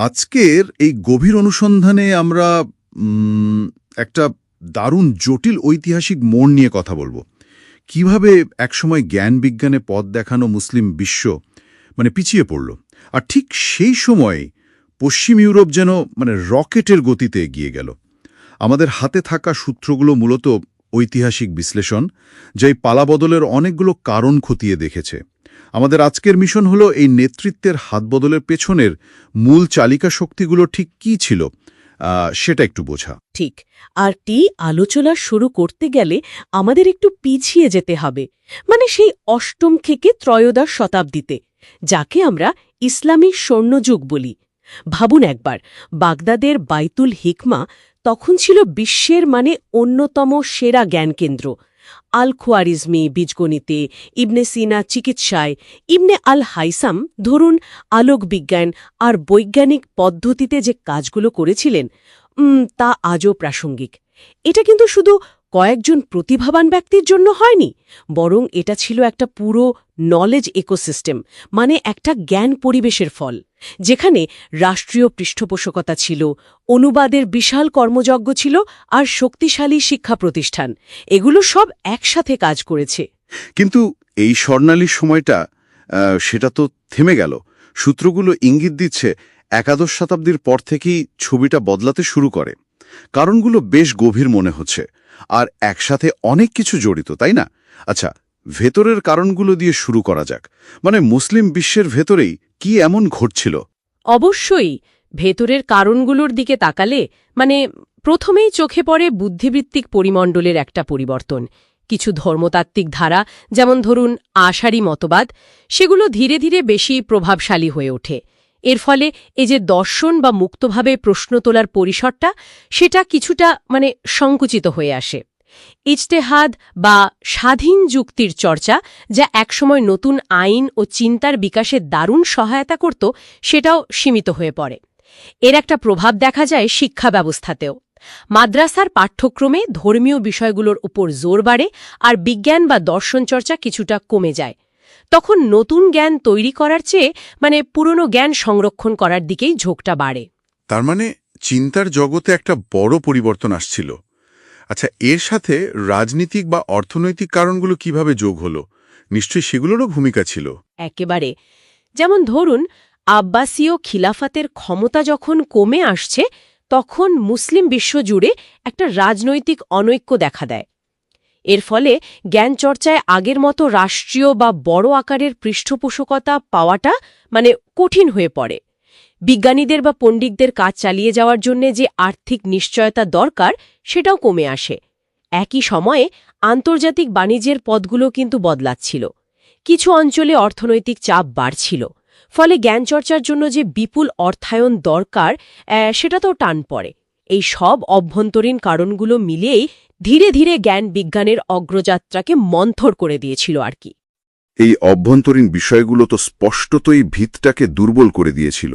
আজকের এই গভীর অনুসন্ধানে আমরা একটা দারুণ জটিল ঐতিহাসিক মোড় নিয়ে কথা বলব। কীভাবে একসময় জ্ঞান বিজ্ঞানে পথ দেখানো মুসলিম বিশ্ব মানে পিছিয়ে পড়ল। আর ঠিক সেই সময় পশ্চিম ইউরোপ যেন মানে রকেটের গতিতে এগিয়ে গেল। আমাদের হাতে থাকা সূত্রগুলো মূলত ঐতিহাসিক বিশ্লেষণ, যা এই পালাবদলের অনেকগুলো কারণ খতিয়ে দেখেছে। আমাদের আজকের মিশন হলো এই নেতৃত্বের হাত বদলের পেছনের মূল চালিকা শক্তিগুলো ঠিক কী ছিল? সেটা একটু বোঝা। ঠিক। আর টি আলোচনা শুরু করতে গেলে আমাদের একটু পিছিয়ে যেতে হবে। মানে সেই অষ্টম থেকে ত্রয়োদশ শতাব্দীতে, যাকে আমরা ইসলামী স্বর্ণযুগ বলি। ভাবুন একবার, বাগদাদের বাইতুল হিকমা তখন ছিল বিশ্বের মানে অন্যতম সেরা জ্ঞানকেন্দ্র। আল খোয়ারিজমি বীজগণিতে ইবনে সিনা চিকিৎসায় ইবনে আল হাইসাম ধরুন আলোকবিজ্ঞান আর বৈজ্ঞানিক পদ্ধতিতে যে কাজগুলো করেছিলেন তা আজও প্রাসঙ্গিক। এটা কিন্তু শুধু কয়েকজন প্রতিভাবান ব্যক্তির জন্য হয়নি, বরং এটা ছিল একটা পুরো নলেজ ইকোসিস্টেম মানে একটা জ্ঞান পরিবেশের ফল, যেখানে রাষ্ট্রীয় পৃষ্ঠপোষকতা ছিল, অনুবাদের বিশাল কর্মযজ্ঞ ছিল আর শক্তিশালী শিক্ষা প্রতিষ্ঠান, এগুলো সব একসাথে কাজ করেছে। কিন্তু এই স্বর্ণালী সময়টা সেটা তো থেমে গেল। সূত্রগুলো ইঙ্গিত দিচ্ছে একাদশ শতাব্দীর পর থেকেই ছবিটা বদলাতে শুরু করে। কারণগুলো বেশ গভীর মনে হচ্ছে। আর একসাথে অনেক কিছু জড়িত, তাই না? আচ্ছা ভেতরের কারণগুলো দিয়ে শুরু করা যাক। মানে মুসলিম বিশ্বের ভেতরেই কি এমন ঘটছিল? অবশ্যই, ভেতরের কারণগুলোর দিকে তাকালে মানে প্রথমেই চোখে পড়ে বুদ্ধিবৃত্তিক পরিমণ্ডলের একটা পরিবর্তন। কিছু ধর্মতাত্ত্বিক ধারা, যেমন ধরুন আষাঢ়ি মতবাদ, সেগুলো ধীরে ধীরে বেশি প্রভাবশালী হয়ে ওঠে। এর ফলে এই যে দর্শন বা মুক্তভাবে প্রশ্ন তোলার পরিসরটা, সেটা কিছুটা মানে সংকুচিত হয়ে আসে। ইজতেহাদ বা স্বাধীন যুক্তির চর্চা, যা একসময় নতুন আইন ও চিন্তার বিকাশে দারুণ সহায়তা করত, সেটাও সীমিত হয়ে পড়ে। এর একটা প্রভাব দেখা যায় শিক্ষা ব্যবস্থাতেও। মাদ্রাসার পাঠ্যক্রমে ধর্মীয় বিষয়গুলোর উপর জোর বাড়ে আর বিজ্ঞান বা দর্শন চর্চা কিছুটা কমে যায়। তখন নতুন জ্ঞান তৈরি করার চেয়ে মানে পুরনো জ্ঞান সংরক্ষণ করার দিকেই ঝোঁকটা বাড়ে। তার মানে চিন্তার জগতে একটা বড় পরিবর্তন আসছিল। আচ্ছা এর সাথে রাজনীতিক বা অর্থনৈতিক কারণগুলো কীভাবে যোগ হলো? নিশ্চয়ই সেগুলোরও ভূমিকা ছিল। একেবারে। যেমন ধরুন আব্বাসীয় খিলাফাতের ক্ষমতা যখন কমে আসছে তখন মুসলিম বিশ্বজুড়ে একটা রাজনৈতিক অনৈক্য দেখা দেয়। এর ফলে জ্ঞানচর্চায় আগের মতো রাষ্ট্রীয় বা বড় আকারের পৃষ্ঠপোষকতা পাওয়াটা মানে কঠিন হয়ে পড়ে। বিজ্ঞানীদের বা পণ্ডিতদের কাজ চালিয়ে যাওয়ার জন্য যে আর্থিক নিশ্চয়তা দরকার, সেটাও কমে আসে। একই সময়ে আন্তর্জাতিক বাণিজ্যের পদগুলো কিন্তু বদলাচ্ছিল। কিছু অঞ্চলে অর্থনৈতিক চাপ বাড়ছিল, ফলে জ্ঞানচর্চার জন্য যে বিপুল অর্থায়ন দরকার সেটা তো টান পড়ে। এই সব অভ্যন্তরীণ কারণগুলো মিলিয়েই ধীরে ধীরে জ্ঞান বিজ্ঞানের অগ্রযাত্রাকে মন্থর করে দিয়েছিল আর কি। এই অভ্যন্তরীণ বিষয়গুলো তো স্পষ্টতই ভিতটাকে দুর্বল করে দিয়েছিল।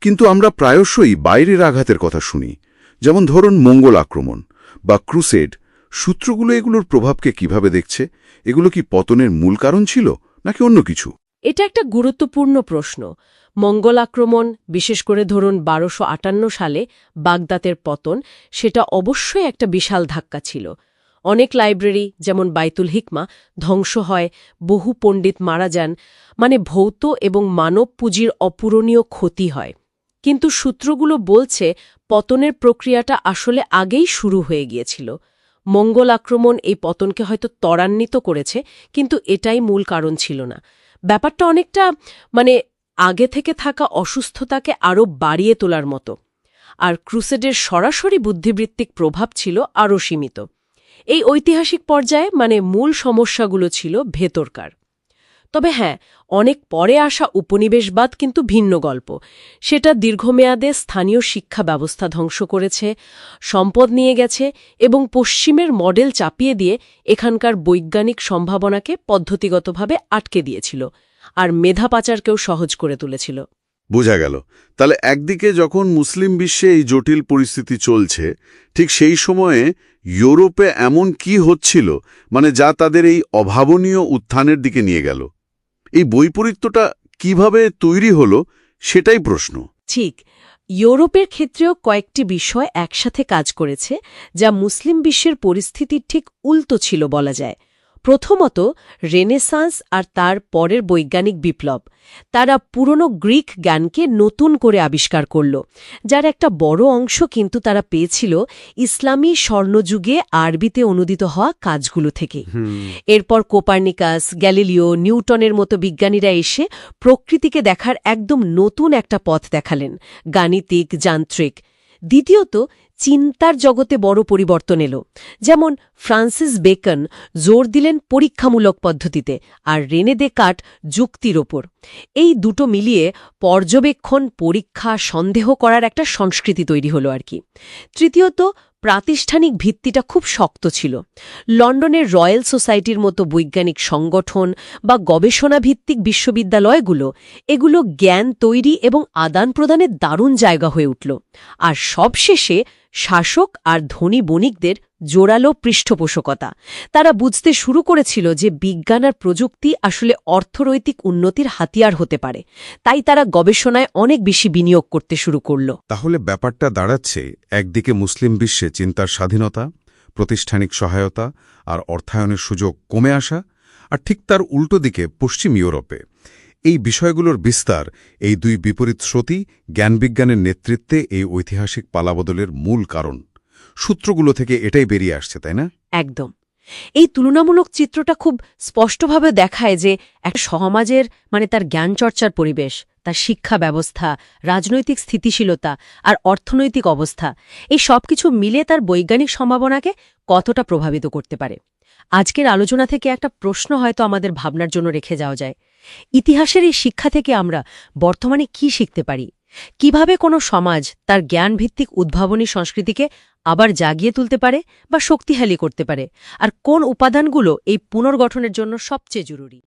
কিন্তু আমরা প্রায়শই বাইরের আঘাতের কথা শুনি, যেমন ধরুন মঙ্গল আক্রমণ বা ক্রুসেড। সূত্রগুলো এগুলোর প্রভাবকে কীভাবে দেখছে? এগুলো কি পতনের মূল কারণ ছিল, নাকি অন্য কিছু? এটা একটা গুরুত্বপূর্ণ প্রশ্ন। মঙ্গল আক্রমণ বিশেষ করে ধরুন বারোশো সালে বাগদাতের পতন, সেটা অবশ্যই একটা বিশাল ধাক্কা ছিল। অনেক লাইব্রেরি, যেমন বাইতুল হিকমা, ধ্বংস হয়, বহু পণ্ডিত মারা যান মানে ভৌত এবং মানব পুঁজির অপূরণীয় ক্ষতি হয়। কিন্তু সূত্রগুলো বলছে পতনের প্রক্রিয়াটা আসলে আগেই শুরু হয়ে গিয়েছিল। মঙ্গল আক্রমণ এই পতনকে হয়তো ত্বরান্বিত করেছে, কিন্তু এটাই মূল কারণ ছিল না। ব্যাপারটা অনেকটা মানে আগে থেকে থাকা অসুস্থতাকে আরও বাড়িয়ে তোলার মতো। আর ক্রুসেডের সরাসরি বুদ্ধিবৃত্তিক প্রভাব ছিল আরও সীমিত। এই ঐতিহাসিক পর্যায়ে মানে মূল সমস্যাগুলো ছিল ভেতরকার। তবে হ্যাঁ অনেক পরে আসা উপনিবেশবাদ কিন্তু ভিন্ন গল্প। সেটা দীর্ঘমেয়াদে স্থানীয় শিক্ষা ব্যবস্থা ধ্বংস করেছে, সম্পদ নিয়ে গেছে এবং পশ্চিমের মডেল চাপিয়ে দিয়ে এখানকার বৈজ্ঞানিক সম্ভাবনাকে পদ্ধতিগতভাবে আটকে দিয়েছিল আর মেধা পাচারকেও সহজ করে তুলেছিল। বোঝা গেল। তাহলে একদিকে যখন মুসলিম বিশ্বে এই জটিল পরিস্থিতি চলছে, ঠিক সেই সময়ে ইউরোপে এমন কি হচ্ছিল মানে যা তাদের এই অভাবনীয় উত্থানের দিকে নিয়ে গেল? এই বৈপরীত্যটা কীভাবে তৈরি হল সেটাই প্রশ্ন। ঠিক। ইউরোপের ক্ষেত্রেও কয়েকটি বিষয় একসাথে কাজ করেছে, যা মুসলিম বিশ্বের পরিস্থিতির ঠিক উল্টো ছিল বলা যায়। প্রথমত রেনেসাঁস আর তার পরের বৈজ্ঞানিক বিপ্লব। তারা পুরনো গ্রিক জ্ঞানকে নতুন করে আবিষ্কার করল যার একটা বড় অংশ কিন্তু তারা পেয়েছিল ইসলামী স্বর্ণযুগে আরবিতে অনুদিত হওয়া কাজগুলো থেকে। এরপর কোপার্নিকাস গ্যালিলিও নিউটনের মতো বিজ্ঞানীরা এসে প্রকৃতিকে দেখার একদম নতুন একটা পথ দেখালেন গাণিতিক যান্ত্রিক। দ্বিতীয়ত, চিন্তার জগতে বড় পরিবর্তন এলো। যেমন ফ্রান্সিস বেকন জোর দিলেন পরীক্ষামূলক পদ্ধতিতে আর রেনে দে কাট যুক্তির ওপর। এই দুটো মিলিয়ে পর্যবেক্ষণ, পরীক্ষা, সন্দেহ করার একটা সংস্কৃতি তৈরি হলো আর কি। তৃতীয়ত প্রাতিষ্ঠানিক ভিত্তিটা খুব শক্ত ছিল। লন্ডনের রয়্যাল সোসাইটির মতো বৈজ্ঞানিক সংগঠন বা গবেষণা ভিত্তিক বিশ্ববিদ্যালয়গুলো এগুলো জ্ঞান তৈরি এবং আদান প্রদানের দারুণ জায়গা হয়ে উঠল। আর সবশেষে শাসক আর ধনী বণিকদের জোরালো পৃষ্ঠপোষকতা। তারা বুঝতে শুরু করেছিল যে বিজ্ঞান আর প্রযুক্তি আসলে অর্থনৈতিক উন্নতির হাতিয়ার হতে পারে। তাই তারা গবেষণায় অনেক বেশি বিনিয়োগ করতে শুরু করল। তাহলে ব্যাপারটা দাঁড়াচ্ছে একদিকে মুসলিম বিশ্বে চিন্তার স্বাধীনতা, প্রতিষ্ঠানিক সহায়তা আর অর্থায়নের সুযোগ কমে আসা, আর ঠিক তার উল্টো দিকে পশ্চিম ইউরোপে। এই বিষয়গুলোর বিস্তার, এই দুই বিপরীত শ্রুতি জ্ঞানবিজ্ঞানের নেতৃত্বে এই ঐতিহাসিক পালাবদলের মূল কারণ। সূত্রগুলো থেকে এটাই বেরিয়ে আসছে, তাই না? একদম। এই তুলনামূলক চিত্রটা খুব স্পষ্টভাবে দেখায় যে একটা সমাজের মানে তার জ্ঞানচর্চার পরিবেশ, তার শিক্ষা ব্যবস্থা, রাজনৈতিক স্থিতিশীলতা আর অর্থনৈতিক অবস্থা, এই সব কিছু মিলে তার বৈজ্ঞানিক সম্ভাবনাকে কতটা প্রভাবিত করতে পারে। আজকের আলোচনা থেকে একটা প্রশ্ন হয়তো আমাদের ভাবনার জন্য রেখে যাওয়া যায়। ইতিহাসের এই শিক্ষা থেকে আমরা বর্তমানে কি শিখতে পারি? কীভাবে কোনো সমাজ তার জ্ঞানভিত্তিক উদ্ভাবনী সংস্কৃতিকে আবার জাগিয়ে তুলতে পারে বা শক্তিশালী করতে পারে। আর কোন উপাদানগুলো এই পুনর্গঠনের জন্য সবচেয়ে জরুরি?